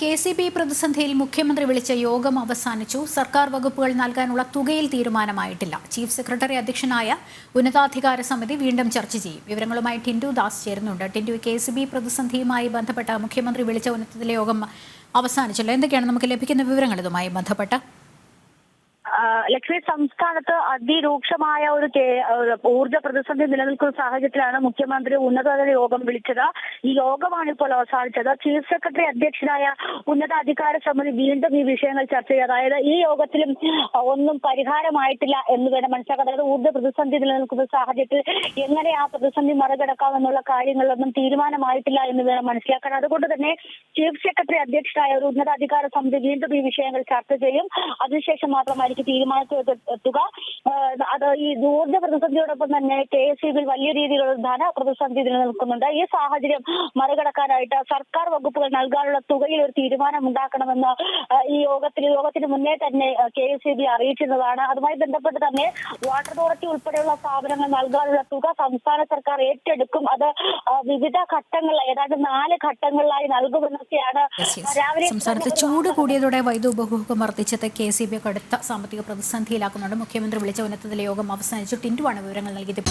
K C B പ്രതിസന്ധിയിൽ മുഖ്യമന്ത്രി വിളിച്ച യോഗം അവസാനിച്ചു. സർക്കാർ വകുപ്പുകൾ നൽകാനുള്ള തുകയിൽ തീരുമാനമായിട്ടില്ല. ചീഫ് സെക്രട്ടറി അധ്യക്ഷനായ ഉന്നതാധികാര സമിതി വീണ്ടും ചർച്ച ചെയ്യും. വിവരങ്ങളുമായി ടിൻഡു ദാസ് ചേരുന്നുണ്ട്. ടിൻഡു കെ സി ബി പ്രതിസന്ധിയുമായി ബന്ധപ്പെട്ട മുഖ്യമന്ത്രി വിളിച്ച ഉന്നതതല യോഗം അവസാനിച്ചല്ലോ. എന്തൊക്കെയാണ് നമുക്ക് ലഭിക്കുന്ന വിവരങ്ങൾ ഇതുമായി ബന്ധപ്പെട്ട്? ലക്ഷ്മി സംസ്ഥാനത്ത് അതിരൂക്ഷമായ ഒരു ഊർജ പ്രതിസന്ധി നിലനിൽക്കുന്ന സാഹചര്യത്തിലാണ് മുഖ്യമന്ത്രി ഉന്നതതല യോഗം വിളിച്ചത്. യോഗമാണ് ഇപ്പോൾ അവസാനിച്ചത്. ചീഫ് സെക്രട്ടറി അധ്യക്ഷനായ ഉന്നതാധികാര സമിതി വീണ്ടും ഈ വിഷയങ്ങൾ ചർച്ച ചെയ്തു. അതായത് ഈ യോഗത്തിലും ഒന്നും പരിഹാരമായിട്ടില്ല എന്ന് വേണം മനസ്സിലാക്കാൻ. അതായത് ഊർജ പ്രതിസന്ധി നിലനിൽക്കുന്ന സാഹചര്യത്തിൽ എങ്ങനെ ആ പ്രതിസന്ധി മറികടക്കാം എന്നുള്ള കാര്യങ്ങളിലൊന്നും തീരുമാനമായിട്ടില്ല എന്ന് വേണം മനസ്സിലാക്കാൻ. അതുകൊണ്ട് തന്നെ ചീഫ് സെക്രട്ടറി അധ്യക്ഷനായ ഒരു ഉന്നതാധികാര സമിതി വീണ്ടും ഈ വിഷയങ്ങൾ ചർച്ച ചെയ്യും. അതിനുശേഷം മാത്രമായിരിക്കും തീരുമാനത്തിൽ എത്തുക. അത് ഈ ഊർജ പ്രതിസന്ധിയോടൊപ്പം തന്നെ കെ എസ് വലിയ രീതിയിലുള്ള ധന പ്രതിസന്ധി നിലനിൽക്കുന്നുണ്ട്. ഈ സാഹചര്യം മറികടക്കാനായിട്ട് സർക്കാർ വകുപ്പുകൾ നൽകാനുള്ള തുകയിൽ ഒരു തീരുമാനം ഉണ്ടാക്കണമെന്ന് ഈ യോഗത്തിൽ യോഗത്തിന് മുന്നേ തന്നെ കെ എസ് ഇ ബി അറിയിച്ചിരുന്നതാണ്. അതുമായി ബന്ധപ്പെട്ട് തന്നെ വാട്ടർ അതോറിറ്റി ഉൾപ്പെടെയുള്ള സ്ഥാപനങ്ങൾ നൽകാനുള്ള തുക സംസ്ഥാന സർക്കാർ ഏറ്റെടുക്കും. അത് വിവിധ ഘട്ടങ്ങളിൽ ഏതാണ്ട് നാല് ഘട്ടങ്ങളിലായി നൽകുമെന്നൊക്കെയാണ്. രാവിലെ സംസ്ഥാനത്ത് ചൂട് കൂടിയതോടെ വൈദ്യുതി ഉപഭോഗം വർദ്ധിച്ചത് കെ സി ബി കടുത്ത സാമ്പത്തിക പ്രതിസന്ധിയിലാക്കുന്നുണ്ട്. മുഖ്യമന്ത്രി വിളിച്ച ഉന്നതതല യോഗം അവസാനിച്ചു. ടിൻഡുവാണ് വിവരങ്ങൾ നൽകിയത്.